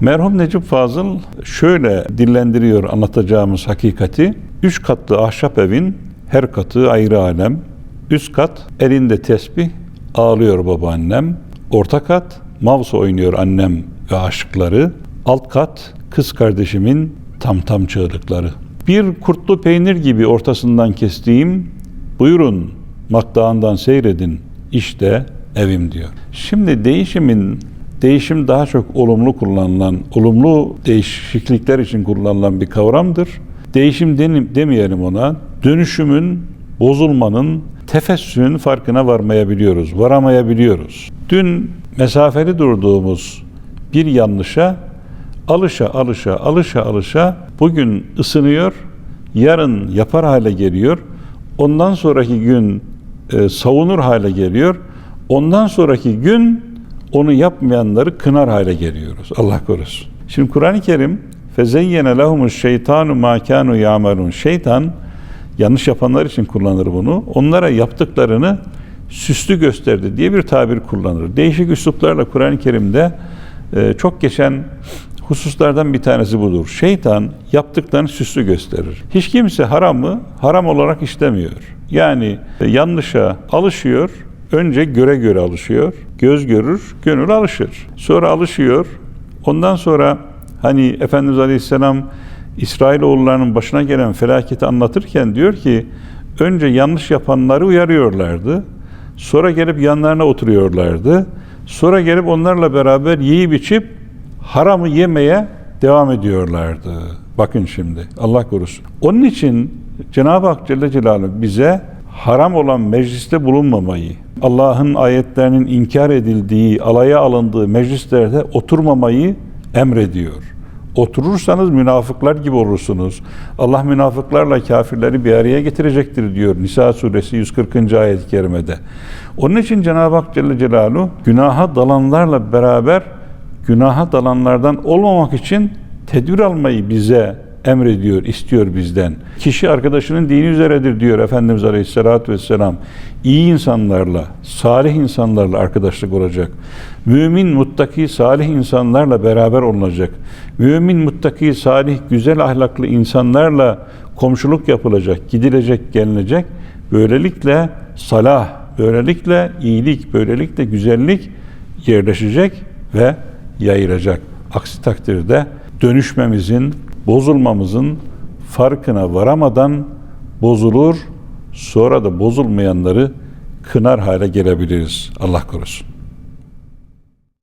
Merhum Necip Fazıl şöyle dillendiriyor anlatacağımız hakikati. Üç katlı ahşap evin her katı ayrı alem. Üst kat elinde tesbih ağlıyor babaannem. Orta kat mouse oynuyor annem ve aşıkları. Alt kat kız kardeşimin tam tam çığlıkları. Bir kurtlu peynir gibi ortasından kestiğim buyurun makdağından seyredin işte evim diyor. Şimdi değişimin değişim daha çok olumlu kullanılan, olumlu değişiklikler için kullanılan bir kavramdır. Değişim demeyelim ona. Dönüşümün, bozulmanın, tefessünün farkına varmayabiliyoruz, varamayabiliyoruz. Dün mesafeli durduğumuz bir yanlışa alışa alışa alışa alışa bugün ısınıyor, yarın yapar hale geliyor. Ondan sonraki gün e, savunur hale geliyor. Ondan sonraki gün onu yapmayanları kınar hale geliyoruz. Allah korusun. Şimdi Kur'an-ı Kerim fezeyyene lehumuş şeytanu ma kanu yamelun. Şeytan yanlış yapanlar için kullanır bunu. Onlara yaptıklarını süslü gösterdi diye bir tabir kullanır. Değişik üsluplarla Kur'an-ı Kerim'de e, çok geçen hususlardan bir tanesi budur. Şeytan yaptıklarını süslü gösterir. Hiç kimse haramı haram olarak işlemiyor. Yani e, yanlışa alışıyor, önce göre göre alışıyor. Göz görür, gönül alışır. Sonra alışıyor. Ondan sonra hani Efendimiz Aleyhisselam İsrailoğullarının başına gelen felaketi anlatırken diyor ki önce yanlış yapanları uyarıyorlardı. Sonra gelip yanlarına oturuyorlardı. Sonra gelip onlarla beraber yiyip içip haramı yemeye devam ediyorlardı. Bakın şimdi Allah korusun. Onun için Cenab-ı Hak Celle Celaluhu bize haram olan mecliste bulunmamayı, Allah'ın ayetlerinin inkar edildiği, alaya alındığı meclislerde oturmamayı emrediyor. Oturursanız münafıklar gibi olursunuz. Allah münafıklarla kafirleri bir araya getirecektir diyor Nisa suresi 140. ayet-i kerimede. Onun için Cenab-ı Hak Celle Celaluhu günaha dalanlarla beraber günaha dalanlardan olmamak için tedbir almayı bize emrediyor, istiyor bizden. Kişi arkadaşının dini üzeredir diyor Efendimiz Aleyhisselatü Vesselam. İyi insanlarla, salih insanlarla arkadaşlık olacak. Mümin, muttaki, salih insanlarla beraber olunacak. Mümin, muttaki, salih, güzel ahlaklı insanlarla komşuluk yapılacak, gidilecek, gelinecek. Böylelikle salah, böylelikle iyilik, böylelikle güzellik yerleşecek ve yayılacak. Aksi takdirde dönüşmemizin, bozulmamızın farkına varamadan bozulur, sonra da bozulmayanları kınar hale gelebiliriz. Allah korusun.